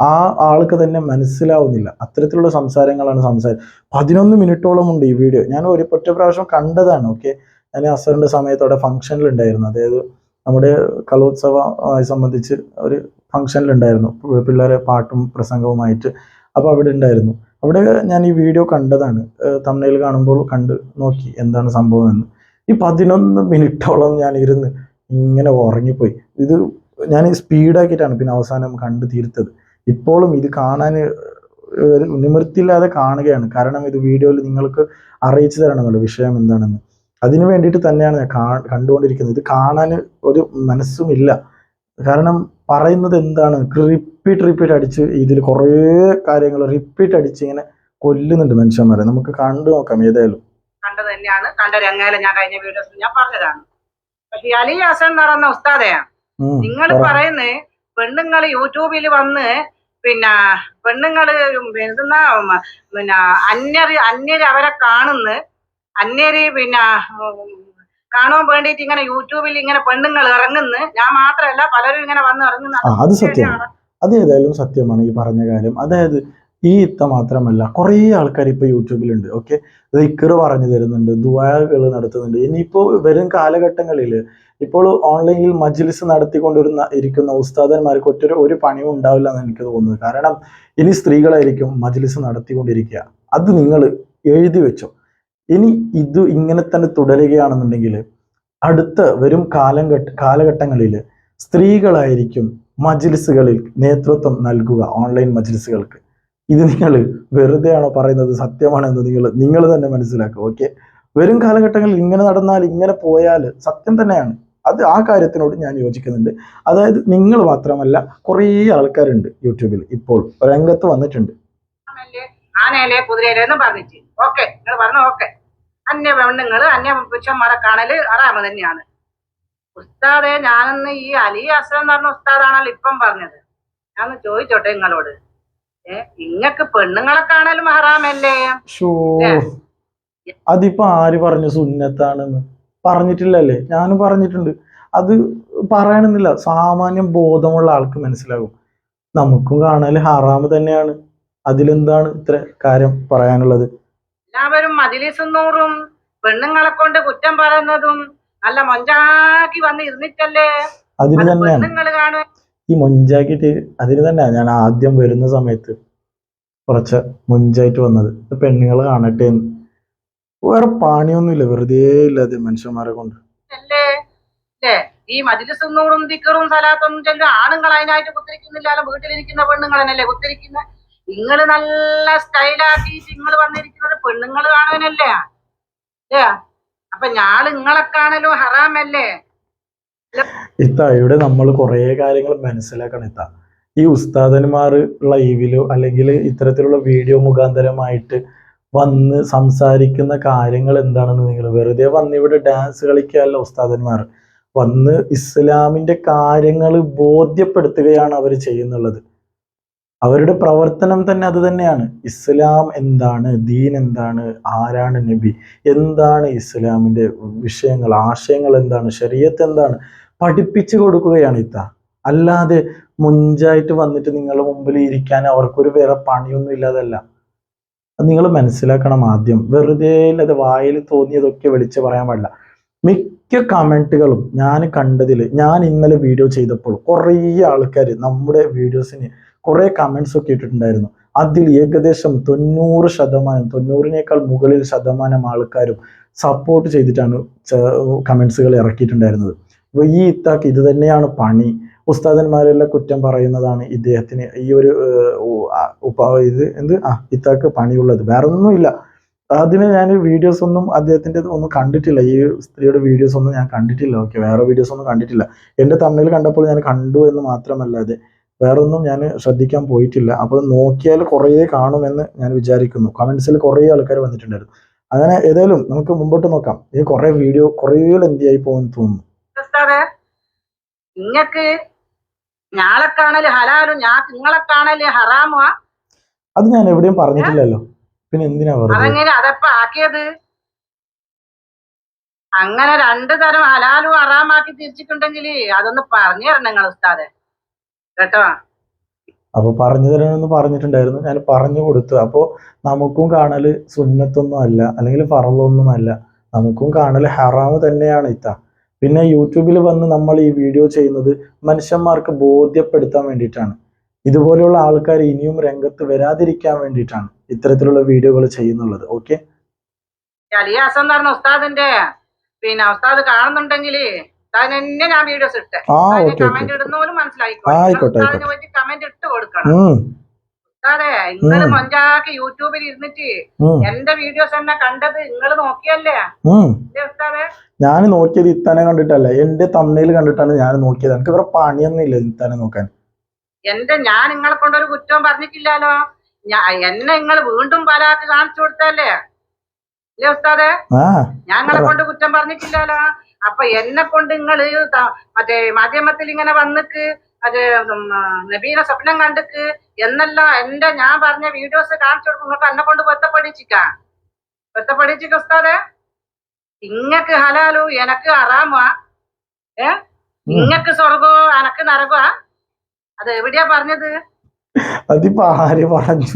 ആ ആൾക്ക് തന്നെ മനസ്സിലാവുന്നില്ല. അത്തരത്തിലുള്ള സംസാരങ്ങളാണ് സംസാരം പതിനൊന്ന് മിനിറ്റോളം ഉണ്ട് ഈ വീഡിയോ ഞാൻ ഒരു ഒറ്റ പ്രാവശ്യം കണ്ടതാണ് ഓക്കെ ഞാൻ അസറിന്റെ സമയത്തോടെ ഫംഗ്ഷനിലുണ്ടായിരുന്നു അതായത് നമ്മുടെ കലോത്സവമായി സംബന്ധിച്ച് ഒരു ഫംഗ്ഷനിലുണ്ടായിരുന്നു പിള്ളേരെ പാട്ടും പ്രസംഗവുമായിട്ട് അപ്പോൾ അവിടെ ഉണ്ടായിരുന്നു. അവിടെ ഞാൻ ഈ വീഡിയോ കണ്ടതാണ്. തമിഴിൽ കാണുമ്പോൾ കണ്ട് നോക്കി എന്താണ് സംഭവം എന്ന് ഈ പതിനൊന്ന് മിനിറ്റോളം ഞാൻ ഇരുന്ന് ഇങ്ങനെ ഉറങ്ങിപ്പോയി. ഇത് ഞാൻ സ്പീഡാക്കിയിട്ടാണ് പിന്നെ അവസാനം കണ്ടു തീർത്തത്. ഇപ്പോഴും ഇത് കാണാൻ ഒരു നിവൃത്തിയില്ലാതെ കാണുകയാണ്. കാരണം ഇത് വീഡിയോയിൽ നിങ്ങൾക്ക് അറിയിച്ചു തരണമല്ലോ വിഷയം എന്താണെന്ന്. അതിനു വേണ്ടിയിട്ട് തന്നെയാണ് ഞാൻ കണ്ടുകൊണ്ടിരിക്കുന്നത്. ഇത് കാണാൻ ഒരു മനസ്സുമില്ല കാരണം പറയുന്നത് എന്താണ്? റിപ്പീറ്റ് റിപ്പീറ്റ് അടിച്ച് ഇതിൽ കുറേ കാര്യങ്ങൾ റിപ്പീറ്റ് അടിച്ച് ഇങ്ങനെ കൊല്ലുന്നുണ്ട് മനുഷ്യന്മാരെ. നമുക്ക് കണ്ടു നോക്കാം ഏതായാലും. കണ്ടത് തന്നെയാണ്. കണ്ട രംഗാല ഞാൻ കഴിഞ്ഞ വീഡിയോസ് ഞാൻ പറഞ്ഞതാണ്. പക്ഷെ അലി ഹസൻ എന്ന് പറയുന്ന ഉസ്താദയാണ്. നിങ്ങൾ പറയുന്നേ പെണ്ണുങ്ങൾ യൂട്യൂബിൽ വന്ന് പിന്നെ പെണ്ണുങ്ങൾ എന്തെന്നാ പിന്നെ അന്യര് അന്യര് അവരെ കാണുന്നു. അന്യര് പിന്നെ കാണാൻ വേണ്ടിയിട്ട് ഇങ്ങനെ യൂട്യൂബിൽ ഇങ്ങനെ പെണ്ണുങ്ങൾ ഇറങ്ങുന്നു. ഞാൻ മാത്രമല്ല പലരും ഇങ്ങനെ വന്ന് ഇറങ്ങുന്ന അത് സത്യമാണ് അത് ഏതായാലും സത്യമാണ് ഈ പറഞ്ഞ കാര്യം. അതായത് ഈ ഇത്ത മാത്രമല്ല കുറേ ആൾക്കാർ ഇപ്പൊ യൂട്യൂബിലുണ്ട് ഓക്കെ? ദിക്കറ് പറഞ്ഞു തരുന്നുണ്ട് ദുവാകൾ നടത്തുന്നുണ്ട്. ഇനിയിപ്പോ വരും കാലഘട്ടങ്ങളിൽ ഇപ്പോൾ ഓൺലൈനിൽ മജ്ലിസ് നടത്തിക്കൊണ്ടിരുന്ന ഇരിക്കുന്ന ഉസ്താദന്മാർക്ക് ഒറ്റ ഒരു പണിയും ഉണ്ടാവില്ല എന്ന് എനിക്ക് തോന്നുന്നത് കാരണം ഇനി സ്ത്രീകളായിരിക്കും മജ്ലിസ് നടത്തിക്കൊണ്ടിരിക്കുക. അത് നിങ്ങൾ എഴുതി വെച്ചോ. ഇനി ഇത് ഇങ്ങനെ തന്നെ തുടരുകയാണെന്നുണ്ടെങ്കിൽ അടുത്ത വരും കാലഘട്ട കാലഘട്ടങ്ങളിൽ സ്ത്രീകളായിരിക്കും മജ്ലിസുകളിൽ നേതൃത്വം നൽകുക ഓൺലൈൻ മജ്ലിസുകൾക്ക്. ഇത് നിങ്ങൾ വെറുതെയാണോ പറയുന്നത്? സത്യമാണെന്ന് നിങ്ങൾ നിങ്ങൾ തന്നെ മനസ്സിലാക്കുക. ഓക്കെ വരും കാലഘട്ടങ്ങളിൽ ഇങ്ങനെ നടന്നാൽ ഇങ്ങനെ പോയാൽ സത്യം തന്നെയാണ്. അത് ആ കാര്യത്തിനോട് ഞാൻ യോജിക്കുന്നുണ്ട്. അതായത് നിങ്ങൾ മാത്രമല്ല കുറേ ആൾക്കാരുണ്ട് യൂട്യൂബിൽ ഇപ്പോൾ. രംഗത്ത് വന്നിട്ടുണ്ട്. ആനയിലെ പറഞ്ഞിട്ട്. ഓക്കെ. നിങ്ങൾ പറഞ്ഞു ഓക്കെ. അന്യ പെണ്ണുങ്ങൾ അന്യ പുരുഷന്മാരെ കാണൽ അറാമ തന്നെയാണ്. ഉസ്താദെ ഞാനെന്ന് ഈ അലി അസ്ലം എന്ന് പറഞ്ഞ ഉസ്താദാണല്ലോ ഇപ്പം പറഞ്ഞത്. ഞാൻ ചോദിച്ചോട്ടെ നിങ്ങളോട്. ഏ ഇങ്ങക്ക് പെണ്ണുങ്ങളെ കാണലും ഹറാമല്ലേ അതിപ്പോ ആര് പറഞ്ഞു സുന്നത്താണെന്ന്? പറഞ്ഞിട്ടില്ലല്ലേ? ഞാനും പറഞ്ഞിട്ടുണ്ട്. അത് പറയണമെന്നില്ല സാമാന്യം ബോധമുള്ള ആൾക്ക് മനസ്സിലാകും. നമുക്കും കാണാൻ ഹറാമ് തന്നെയാണ്. അതിലെന്താണ് ഇത്ര കാര്യം പറയാനുള്ളത്? എല്ലാവരും മതിലിസുന്നൂറും പെണ്ണുങ്ങളെ കൊണ്ട് കുറ്റം പറയുന്നതും നല്ല മൊഞ്ചാക്കി വന്ന് ഇരുന്നിട്ടല്ലേ അതിന് തന്നെയാണ്. ഈ മൊഞ്ചാക്കിയിട്ട് അതിന് തന്നെയാണ് ഞാൻ ആദ്യം വരുന്ന സമയത്ത് കുറച്ച് മുഞ്ചായിട്ട് വന്നത്. പെണ്ണുങ്ങൾ കാണട്ടെ എന്ന്. വേറെ പണിയൊന്നുമില്ല. വെറുതെ ഇല്ലാതെ മനുഷ്യന്മാരെ കൊണ്ട്. ഈ മജിലിസുന്നൂറും ദിക്കറും സലാത്തൊന്നും ചെല്ലു ആണുങ്ങൾ അതിനായിട്ട് കുത്തിരിക്കുന്നില്ലാലും വീട്ടിലിരിക്കുന്ന പെണ്ണുങ്ങൾ തന്നെയല്ലേ കുത്തിരിക്കുന്ന? നിങ്ങൾ നല്ല സ്റ്റൈലാക്കി നിങ്ങൾ വന്നിരിക്കുന്നത് പെണ്ണുങ്ങൾ കാണുവാനല്ലേ? അല്ലേ? അപ്പൊ ഞാൻ നിങ്ങളെ കാണലും ഹറാമല്ലേ? ഇത്ത ഇവിടെ നമ്മൾ കുറേ കാര്യങ്ങൾ മനസ്സിലാക്കണം ഇത്ത. ഈ ഉസ്താദന്മാർ ലൈവിലോ അല്ലെങ്കിൽ ഇത്തരത്തിലുള്ള വീഡിയോ മുഖാന്തരമായിട്ട് വന്ന് സംസാരിക്കുന്ന കാര്യങ്ങൾ എന്താണെന്ന് നിങ്ങൾ വെറുതെ വന്ന് ഇവിടെ ഡാൻസ് കളിക്കുകയല്ല ഉസ്താദന്മാർ. വന്ന് ഇസ്ലാമിന്റെ കാര്യങ്ങൾ ബോധ്യപ്പെടുത്തുകയാണ് അവർ ചെയ്യുന്നുള്ളത്. അവരുടെ പ്രവർത്തനം തന്നെ അത് തന്നെയാണ്. ഇസ്ലാം എന്താണ്? ദീൻ എന്താണ്? ആരാണ് നബി? എന്താണ് ഇസ്ലാമിന്റെ വിഷയങ്ങൾ? ആശയങ്ങൾ എന്താണ്? ശരീരത്ത് എന്താണ്? പഠിപ്പിച്ചു കൊടുക്കുകയാണ് ഇത്ത. അല്ലാതെ മുഞ്ചായിട്ട് വന്നിട്ട് നിങ്ങളുടെ മുമ്പിൽ ഇരിക്കാൻ അവർക്കൊരു വേറെ പണിയൊന്നും ഇല്ലാതല്ല. നിങ്ങൾ മനസ്സിലാക്കണം ആദ്യം. വെറുതെ അത് വായിൽ തോന്നിയതൊക്കെ വിളിച്ച് പറയാൻ പാടില്ല. മിക്ക കമന്റുകളും ഞാൻ കണ്ടതിൽ ഞാൻ ഇന്നലെ വീഡിയോ ചെയ്തപ്പോൾ കുറേ ആൾക്കാർ നമ്മുടെ വീഡിയോസിന് കുറേ കമൻസ് ഒക്കെ ഇട്ടിട്ടുണ്ടായിരുന്നു. അതിൽ ഏകദേശം തൊണ്ണൂറ് ശതമാനം തൊണ്ണൂറിനേക്കാൾ മുകളിൽ ശതമാനം ആൾക്കാരും സപ്പോർട്ട് ചെയ്തിട്ടാണ് കമൻസുകൾ ഇറക്കിയിട്ടുണ്ടായിരുന്നത്. അപ്പോൾ ഈ ഇത്താക്ക് ഇത് തന്നെയാണ് പണി. ഉസ്താദന്മാരെല്ലാം കുറ്റം പറയുന്നതാണ് ഇദ്ദേഹത്തിന്. ഈ ഒരു ഏഹ്, ഉ- ആ, ഇത് എന്ത്? ആ ഇത്താക്ക് പണിയുള്ളത്. വേറെ ഒന്നുമില്ല അതിന് ഞാൻ വീഡിയോസ് ഒന്നും അദ്ദേഹത്തിന്റെ ഒന്നും കണ്ടിട്ടില്ല. ഈ സ്ത്രീയുടെ വീഡിയോസ് ഒന്നും ഞാൻ കണ്ടിട്ടില്ല. ഓക്കെ വേറെ വീഡിയോസ് ഒന്നും കണ്ടിട്ടില്ല. എന്റെ തമ്മിൽ കണ്ടപ്പോൾ ഞാൻ കണ്ടു എന്ന് മാത്രമല്ലാതെ വേറൊന്നും ഞാൻ ശ്രദ്ധിക്കാൻ പോയിട്ടില്ല. അപ്പോൾ നോക്കിയാൽ കുറേ കാണുമെന്ന് ഞാൻ വിചാരിക്കുന്നു. കമൻസിൽ കുറേ ആൾക്കാർ വന്നിട്ടുണ്ടായിരുന്നു. അങ്ങനെ ഏതായാലും നമുക്ക് മുമ്പോട്ട് നോക്കാം. ഈ കുറേ വീഡിയോ കുറേ ലെന്തിയായി പോകുമെന്ന് തോന്നുന്നു. നിങ്ങക്ക് ഞാളെ കാണൽ ഹലാലും ഞാൻ നിങ്ങളെ കാണൽ ഹറാമോ അത് ഞാൻ എവിടെയും പറഞ്ഞിട്ടില്ലല്ലോ. പിന്നെ എന്തിനാ അതെങ്ങനെ? അതെപ്പ ആക്കിയത്? അങ്ങനെ രണ്ടു തരം ഹലാലും ഹറാമാക്കി തിരിച്ചിട്ടുണ്ടെങ്കിൽ അതൊന്ന് പറഞ്ഞു തരണം നിങ്ങൾ ഉസ്താദെ. കേട്ടോ? അപ്പൊ പറഞ്ഞു തരണമെന്ന് പറഞ്ഞിട്ടുണ്ടായിരുന്നു. ഞാൻ പറഞ്ഞു കൊടുത്തു. അപ്പോൾ നമുക്കും കാണൽ സുന്നത്തൊന്നും അല്ല അല്ലെങ്കിൽ ഫറലൊന്നും അല്ല. നമുക്കും കാണൽ ഹറാമ് തന്നെയാണ് ഇത്ത. പിന്നെ യൂട്യൂബിൽ വന്ന് നമ്മൾ ഈ വീഡിയോ ചെയ്യുന്നത് മനുഷ്യന്മാർക്ക് ബോധ്യപ്പെടുത്താൻ വേണ്ടിയിട്ടാണ്. ഇതുപോലെയുള്ള ആൾക്കാർ ഇനിയും രംഗത്ത് വരാതിരിക്കാൻ വേണ്ടിയിട്ടാണ് ഇത്തരത്തിലുള്ള വീഡിയോകൾ ചെയ്യുന്നുള്ളത്. ഓക്കെ അലിയാസം എന്ന് പറഞ്ഞ ഉസ്താദിന്റെ പിന്നെ ഉസ്താദ് കാണുന്നുണ്ടെങ്കിൽ തന്നെ ഞാൻ വീഡിയോസ് ഇട്ടെ. കമന്റ് ഇടുന്നവരും മനസ്സിലായിക്കോ ആ, ആയിക്കോട്ടെ, കമന്റ് ഇട്ട് കൊടുക്കണം. ഉം. നിങ്ങൾ നിങ്ങൾ യൂട്യൂബിൽ ഇരുന്നിട്ട് എന്റെ വീഡിയോസ് തന്നെ കണ്ടത് നിങ്ങൾ നോക്കിയല്ലേ? ഞാൻ നോക്കിയത് ഇത്തനെ കണ്ടിട്ടല്ല. എന്റെ തമ്മയിൽ കണ്ടിട്ടാണ് ഞാൻ നോക്കിയത്. എനിക്ക് വേറെ പണിയൊന്നും ഇല്ല ഇത്തനെ നോക്കാൻ. എന്റെ ഞാൻ നിങ്ങളെ കൊണ്ടൊരു കുറ്റവും പറഞ്ഞിട്ടില്ലല്ലോ. എന്നെ നിങ്ങൾ വീണ്ടും പലാക്ക് കാണിച്ചു കൊടുത്തല്ലേ? അല്ലേ ഉസ്താദെ? നിങ്ങളെ കൊണ്ട് കുറ്റം പറഞ്ഞിട്ടില്ലല്ലോ. അപ്പൊ എന്നെ കൊണ്ട് നിങ്ങൾ മറ്റേ മാധ്യമത്തിൽ ഇങ്ങനെ വന്നിക്ക് അത് നബീന സ്വപ്നം കണ്ടിക്ക് എന്നല്ല എന്റെ ഞാൻ പറഞ്ഞ വീഡിയോസ് കാണിച്ചു കൊടുക്കും. നിങ്ങൾക്ക് എന്നെ കൊണ്ട് പൊത്തപ്പടിച്ചിക്കാ പൊത്തപ്പടിച്ചിക്ക ഉസ്താദെ ഇങ്ങക്ക് ഹലാലു എനക്ക് അറാമാ ഏ? ഇങ്ങക്ക് സ്വർഗോ എനക്ക് നരകോ. അത് എവിടെയാ പറഞ്ഞത്? അതിപ്പോ ആര് പറഞ്ഞു?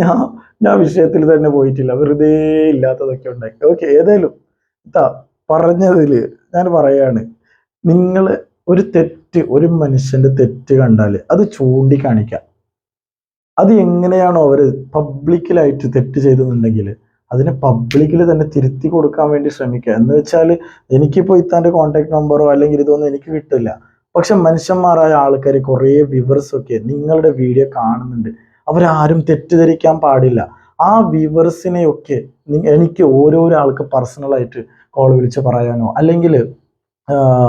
ഞാൻ ഞാൻ വിഷയത്തിൽ തന്നെ പോയിട്ടില്ല. വെറുതെ ഇല്ലാത്തതൊക്കെ ഉണ്ടായി ഓക്കെ ഏതായാലും പറഞ്ഞതിൽ ഞാൻ പറയാണ്. നിങ്ങൾ ഒരു തെറ്റ് ഒരു മനുഷ്യന്റെ തെറ്റ് കണ്ടാൽ അത് ചൂണ്ടിക്കാണിക്കാം. അത് എങ്ങനെയാണോ അവർ പബ്ലിക്കിലായിട്ട് തെറ്റ് ചെയ്തെന്നുണ്ടെങ്കിൽ അതിനെ പബ്ലിക്കിൽ തന്നെ തിരുത്തി കൊടുക്കാൻ വേണ്ടി ശ്രമിക്കുക എന്ന് വെച്ചാൽ എനിക്കിപ്പോൾ ഇത്താന്റെ കോൺടാക്ട് നമ്പറോ അല്ലെങ്കിൽ ഇതൊന്നും എനിക്ക് കിട്ടില്ല. പക്ഷെ മനുഷ്യന്മാരായ ആൾക്കാർ കുറേ ഒക്കെ നിങ്ങളുടെ വീഡിയോ കാണുന്നുണ്ട്. അവരാരും തെറ്റിദ്ധരിക്കാൻ പാടില്ല. ആ വ്യൂവേഴ്സിനെയൊക്കെ എനിക്ക് ഓരോരോ ആൾക്ക് പേഴ്സണലായിട്ട് കോൾ വിളിച്ച് പറയാനോ അല്ലെങ്കിൽ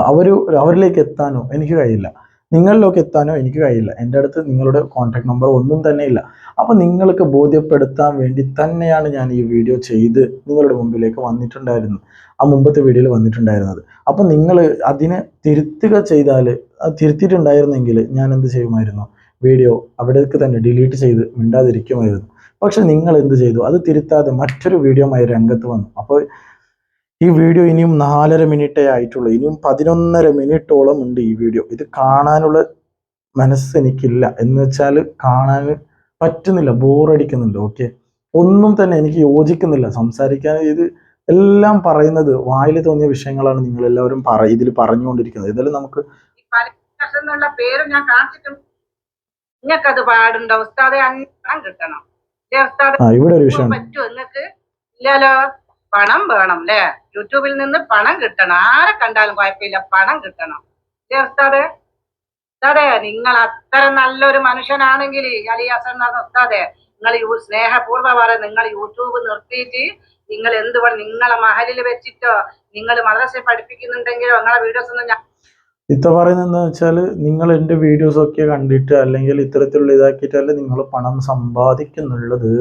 അവർ അവരിലേക്ക് എത്താനോ എനിക്ക് കഴിയില്ല. നിങ്ങളിലേക്ക് എത്താനോ എനിക്ക് കഴിയില്ല. എന്റെ അടുത്ത് നിങ്ങളുടെ കോൺടാക്ട് നമ്പർ ഒന്നും തന്നെ ഇല്ല. അപ്പോൾ നിങ്ങൾക്ക് ബോധ്യപ്പെടുത്താൻ വേണ്ടി തന്നെയാണ് ഞാൻ ഈ വീഡിയോ ചെയ്ത് നിങ്ങളുടെ മുമ്പിലേക്ക് വന്നിട്ടുണ്ടായിരുന്നു ആ മുമ്പത്തെ വീഡിയോയിൽ വന്നിട്ടുണ്ടായിരുന്നത്. അപ്പോൾ നിങ്ങൾ അതിനെ തിരുത്തുക ചെയ്താൽ തിരുത്തിയിട്ടുണ്ടായിരുന്നെങ്കിൽ ഞാൻ എന്ത് ചെയ്യുമായിരുന്നു? വീഡിയോ അവിടേക്ക് തന്നെ ഡിലീറ്റ് ചെയ്ത് മിണ്ടാതിരിക്കുമായിരുന്നു. പക്ഷെ നിങ്ങൾ എന്ത് ചെയ്തു? അത് തിരുത്താതെ മറ്റൊരു വീഡിയോമായി രംഗത്ത് വന്നു. അപ്പോൾ ഈ വീഡിയോ ഇനിയും നാലര മിനിറ്റേ ആയിട്ടുള്ളൂ. ഇനിയും പതിനൊന്നര മിനിറ്റോളം ഉണ്ട് ഈ വീഡിയോ. ഇത് കാണാനുള്ള മനസ്സ് എനിക്കില്ല. എന്ന് വെച്ചാൽ കാണാൻ പറ്റുന്നില്ല. ബോറടിക്കുന്നുണ്ട്. ഓക്കെ? ഒന്നും തന്നെ എനിക്ക് യോജിക്കുന്നില്ല. സംസാരിക്കാൻ ഇത് എല്ലാം പറയുന്നത് വായിൽ തോന്നിയ വിഷയങ്ങളാണ് നിങ്ങൾ എല്ലാവരും പറ ഇതിൽ പറഞ്ഞുകൊണ്ടിരിക്കുന്നത്. ഇതിൽ നമുക്ക് എന്നുള്ള പേര് ഞാൻ കാണിച്ചിട്ടുണ്ട്. നിങ്ങൾക്കത് പാടുണ്ടോ. ഉസ്താദെ അന്നം കിട്ടണം. ഇവിടെ ഒരു വിഷയം പറ്റുമോ? നിങ്ങൾക്ക് ഇല്ലല്ലോ? പണം വേണം അല്ലെ യൂട്യൂബിൽ നിന്ന് പണം കിട്ടണം. ആരെ കണ്ടാലും കുഴപ്പമില്ല പണം കിട്ടണം. ഉസ്താദെ? ഉസ്താദെ നിങ്ങൾ അത്ര നല്ലൊരു മനുഷ്യനാണെങ്കിൽ അലിയാസൻ എന്ന് ഉസ്താദെ നിങ്ങൾ സ്നേഹപൂർവം പറയും നിങ്ങൾ യൂട്യൂബ് നിർത്തിയിട്ട് നിങ്ങൾ എന്ത് നിങ്ങളെ മഹലിൽ വെച്ചിട്ടോ നിങ്ങൾ മദ്രസ പഠിപ്പിക്കുന്നുണ്ടെങ്കിലോ നിങ്ങളെ വീഡിയോസ് ഒന്നും ഞാൻ ഇത്ത പറയുന്നതെന്ന് വെച്ചാൽ നിങ്ങൾ എന്റെ വീഡിയോസ് ഒക്കെ കണ്ടിട്ട് അല്ലെങ്കിൽ ഇത്തരത്തിലുള്ള ഇതാക്കിയിട്ടല്ലേ നിങ്ങൾ പണം സമ്പാദിക്കുന്നുള്ളത്?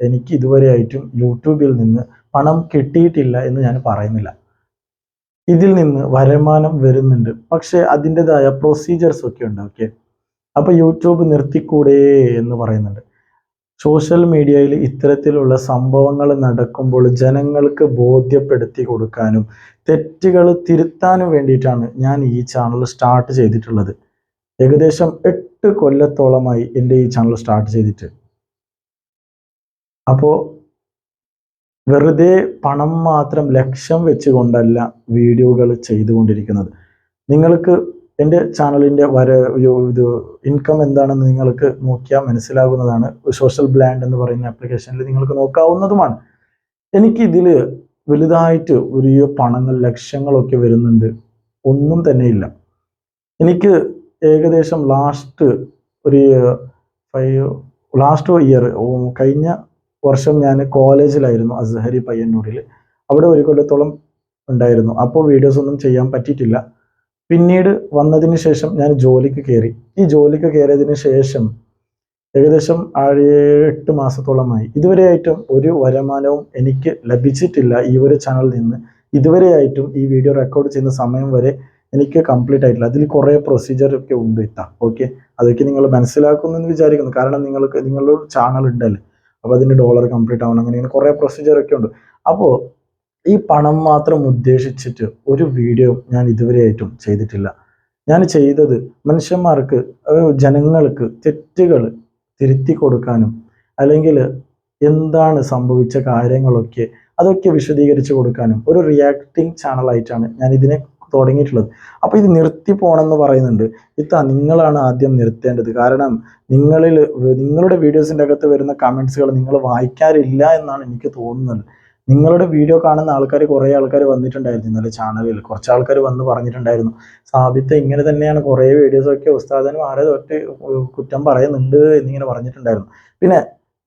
എനിക്ക് ഇതുവരെയായിട്ടും യൂട്യൂബിൽ നിന്ന് പണം കിട്ടിയിട്ടില്ല എന്ന് ഞാൻ പറയുന്നില്ല. ഇതിൽ നിന്ന് വരുമാനം വരുന്നുണ്ട്. പക്ഷെ അതിന്റെതായ പ്രൊസീജിയേഴ്സ് ഒക്കെ ഉണ്ട് ഓക്കെ അപ്പോൾ യൂട്യൂബ് നിർത്തിക്കൂടെ എന്ന് പറയുന്നുണ്ട്. സോഷ്യൽ മീഡിയയിൽ ഇത്തരത്തിലുള്ള സംഭവങ്ങൾ നടക്കുമ്പോൾ ജനങ്ങൾക്ക് ബോധ്യപ്പെടുത്തി കൊടുക്കാനും തെറ്റുകൾ തിരുത്താനും വേണ്ടിയിട്ടാണ് ഞാൻ ഈ ചാനൽ സ്റ്റാർട്ട് ചെയ്തിട്ടുള്ളത്. ഏകദേശം എട്ട് കൊല്ലത്തോളമായി എന്റെ ഈ ചാനൽ സ്റ്റാർട്ട് ചെയ്തിട്ട്. അപ്പോൾ വെറുതെ പണം മാത്രം ലക്ഷ്യം വെച്ചുകൊണ്ടല്ല വീഡിയോകൾ ചെയ്തുകൊണ്ടിരിക്കുന്നത്. നിങ്ങൾക്ക് എന്റെ ചാനലിന്റെ വര ഇത് ഇൻകം എന്താണെന്ന് നിങ്ങൾക്ക് നോക്കിയാൽ മനസ്സിലാകുന്നതാണ്. സോഷ്യൽ ബ്ലാൻഡ് എന്ന് പറയുന്ന ആപ്ലിക്കേഷനിൽ നിങ്ങൾക്ക് നോക്കാവുന്നതുമാണ്. എനിക്കിതിൽ വലുതായിട്ട് ഒരു പണങ്ങൾ ലക്ഷങ്ങളൊക്കെ വരുന്നുണ്ട്. ഒന്നും തന്നെ ഇല്ല. എനിക്ക് ഏകദേശം ലാസ്റ്റ് ഒരു ഫൈവ് ലാസ്റ്റ് ഇയർ കഴിഞ്ഞ വർഷം ഞാൻ കോളേജിലായിരുന്നു അസ്ഹരി പയ്യന്നൂരിൽ അവിടെ ഒരു കൊല്ലത്തോളം ഉണ്ടായിരുന്നു. അപ്പോൾ വീഡിയോസ് ഒന്നും ചെയ്യാൻ പറ്റിയിട്ടില്ല. പിന്നീട് വന്നതിന് ശേഷം ഞാൻ ജോലിക്ക് കയറി. ഈ ജോലിക്ക് കയറിയതിന് ശേഷം ഏകദേശം എട്ട് മാസത്തോളമായി. ഇതുവരെയായിട്ടും ഒരു വരുമാനവും എനിക്ക് ലഭിച്ചിട്ടില്ല ഈ ഒരു ചാനലിൽ നിന്ന്. ഇതുവരെയായിട്ടും ഈ വീഡിയോ റെക്കോർഡ് ചെയ്യുന്ന സമയം വരെ എനിക്ക് കംപ്ലീറ്റ് ആയിട്ടില്ല. അതിൽ കുറേ പ്രൊസീജിയർ ഒക്കെ ഉണ്ട് ഇത്ത. ഓക്കെ അതൊക്കെ നിങ്ങൾ മനസ്സിലാക്കുന്നു എന്ന് വിചാരിക്കുന്നു. കാരണം നിങ്ങൾക്ക് നിങ്ങളുടെ ചാനൽ ഉണ്ടല്ലേ. അപ്പോൾ അതിന്റെ ഡോളർ കംപ്ലീറ്റ് ആവണം അങ്ങനെ ഇങ്ങനെ കുറേ പ്രൊസീജിയർ ഒക്കെ ഉണ്ട്. അപ്പോൾ ഈ പണം മാത്രം ഉദ്ദേശിച്ചിട്ട് ഒരു വീഡിയോ ഞാൻ ഇതുവരെയായിട്ടും ചെയ്തിട്ടില്ല. ഞാൻ ചെയ്തത് മനുഷ്യന്മാർക്ക് ജനങ്ങൾക്ക് തെറ്റുകൾ തിരുത്തി കൊടുക്കാനും അല്ലെങ്കിൽ എന്താണ് സംഭവിച്ച കാര്യങ്ങളൊക്കെ അതൊക്കെ വിശദീകരിച്ച് കൊടുക്കാനും ഒരു റിയാക്ടിങ് ചാനലായിട്ടാണ് ഞാൻ ഇതിനെ തുടങ്ങിയിട്ടുള്ളത്. അപ്പോൾ ഇത് നിർത്തി പോകണമെന്ന് പറയുന്നുണ്ട്. ഇത്ത നിങ്ങളാണ് ആദ്യം നിർത്തേണ്ടത്. കാരണം നിങ്ങളിൽ നിങ്ങളുടെ വീഡിയോസിന്റെ അകത്ത് വരുന്ന കമൻസുകൾ നിങ്ങൾ വായിക്കാറില്ല എന്നാണ് എനിക്ക് തോന്നുന്നത്. നിങ്ങളുടെ വീഡിയോ കാണുന്ന ആൾക്കാർ കുറേ ആൾക്കാർ വന്നിട്ടുണ്ടായിരുന്നു ഇന്നലെ ചാനലിൽ. കുറച്ച് ആൾക്കാർ വന്ന് പറഞ്ഞിട്ടുണ്ടായിരുന്നു. സാബിത്ത് ഇങ്ങനെ തന്നെയാണ് കുറേ വീഡിയോസൊക്കെ ഉസ്താദനും ആരെ തൊട്ട് കുറ്റം പറയുന്നുണ്ട് എന്നിങ്ങനെ പറഞ്ഞിട്ടുണ്ടായിരുന്നു. പിന്നെ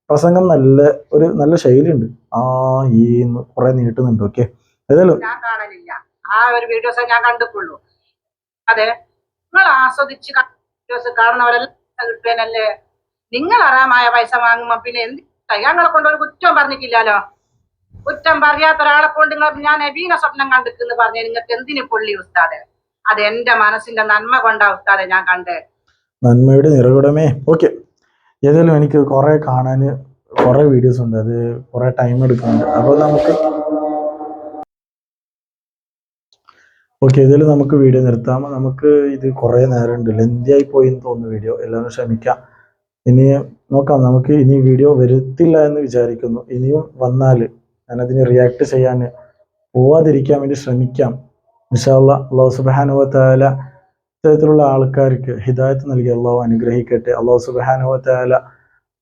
പ്രസംഗം നല്ല ഒരു നല്ല ശൈലിയുണ്ട്. ആ ഈ കുറേ നീട്ടുന്നുണ്ട്. ഓക്കെ. ഏതായാലും ആ ഒരു വീഡിയോസ് ഞാൻ കണ്ടിട്ടുള്ളൂ. അതെ നിങ്ങൾ ആസ്വദിച്ച് വീഡിയോസ് കാണുന്നവരെല്ലാം കിട്ടുവാനല്ലേ? നിങ്ങൾ അറാമായ പൈസ വാങ്ങുമ്പോ പിന്നെ എന്ത് ഞങ്ങളെ കൊണ്ടൊരു കുറ്റം പറഞ്ഞിട്ടില്ലല്ലോ. കുറ്റം പറയാത്ത ഒരാളെ കൊണ്ട് നിങ്ങൾ ഞാൻ നബീന സ്വപ്നം കണ്ടിക്കുന്നു പറഞ്ഞു നിങ്ങൾക്ക് എന്തിനു പൊള്ളി ഉസ്താദെ? അത് എന്റെ മനസ്സിന്റെ നന്മ കൊണ്ടാ ഉസ്താദെ ഞാൻ കണ്ടേ. നന്മയുടെ നിറകുടമേ. ഓക്കെ. ഏതായാലും എനിക്ക് കുറെ കാണാൻ കുറെ വീഡിയോസ് ഉണ്ട്. അത് കുറെ ടൈം എടുക്കുന്നുണ്ട്. അപ്പോൾ നമുക്ക് ഓക്കെ ഇതിൽ നമുക്ക് വീഡിയോ നിർത്താം. നമുക്ക് ഇത് കുറേ നേരം ഉണ്ട് ലെന്തിയായി പോയി എന്ന് തോന്നുന്നു വീഡിയോ എല്ലാവരും ക്ഷമിക്കാം ഇനി നോക്കാം. നമുക്ക് ഇനി വീഡിയോ വരുത്തില്ല എന്ന് വിചാരിക്കുന്നു. ഇനിയും വന്നാൽ ഞാനതിന് റിയാക്ട് ചെയ്യാൻ പോവാതിരിക്കാൻ വേണ്ടി ശ്രമിക്കാം. ഇൻഷാല്ല അള്ളാഹു സുബാനുവത്താല ഇത്തരത്തിലുള്ള ആൾക്കാർക്ക് ഹിദായത്ത് നൽകി. അള്ളാഹു അനുഗ്രഹിക്കട്ടെ. അള്ളാഹു സുബാനുവത്താല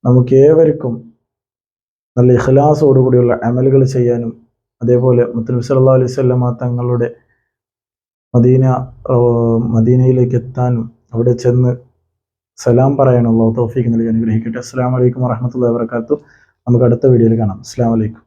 നമുക്ക് ഏവർക്കും നല്ല ഇഖ്ലാസോടുകൂടിയുള്ള അമലുകൾ ചെയ്യാനും അതേപോലെ മുത്തനബി സല്ലാ അലൈഹി തങ്ങളുടെ മദീന മദീനയിലേക്ക് എത്താനും അവിടെ ചെന്ന് സലാം പറയാനുള്ള തൗഫീഖ് നൽകി അനുഗ്രഹിക്കട്ടെ. അസ്സാം വലൈക്കും വറഹമത്തുള്ള വാബർക്കാത്തു നമുക്ക് അടുത്ത വീഡിയോയിൽ കാണാം. അസ്സാം വലൈക്കും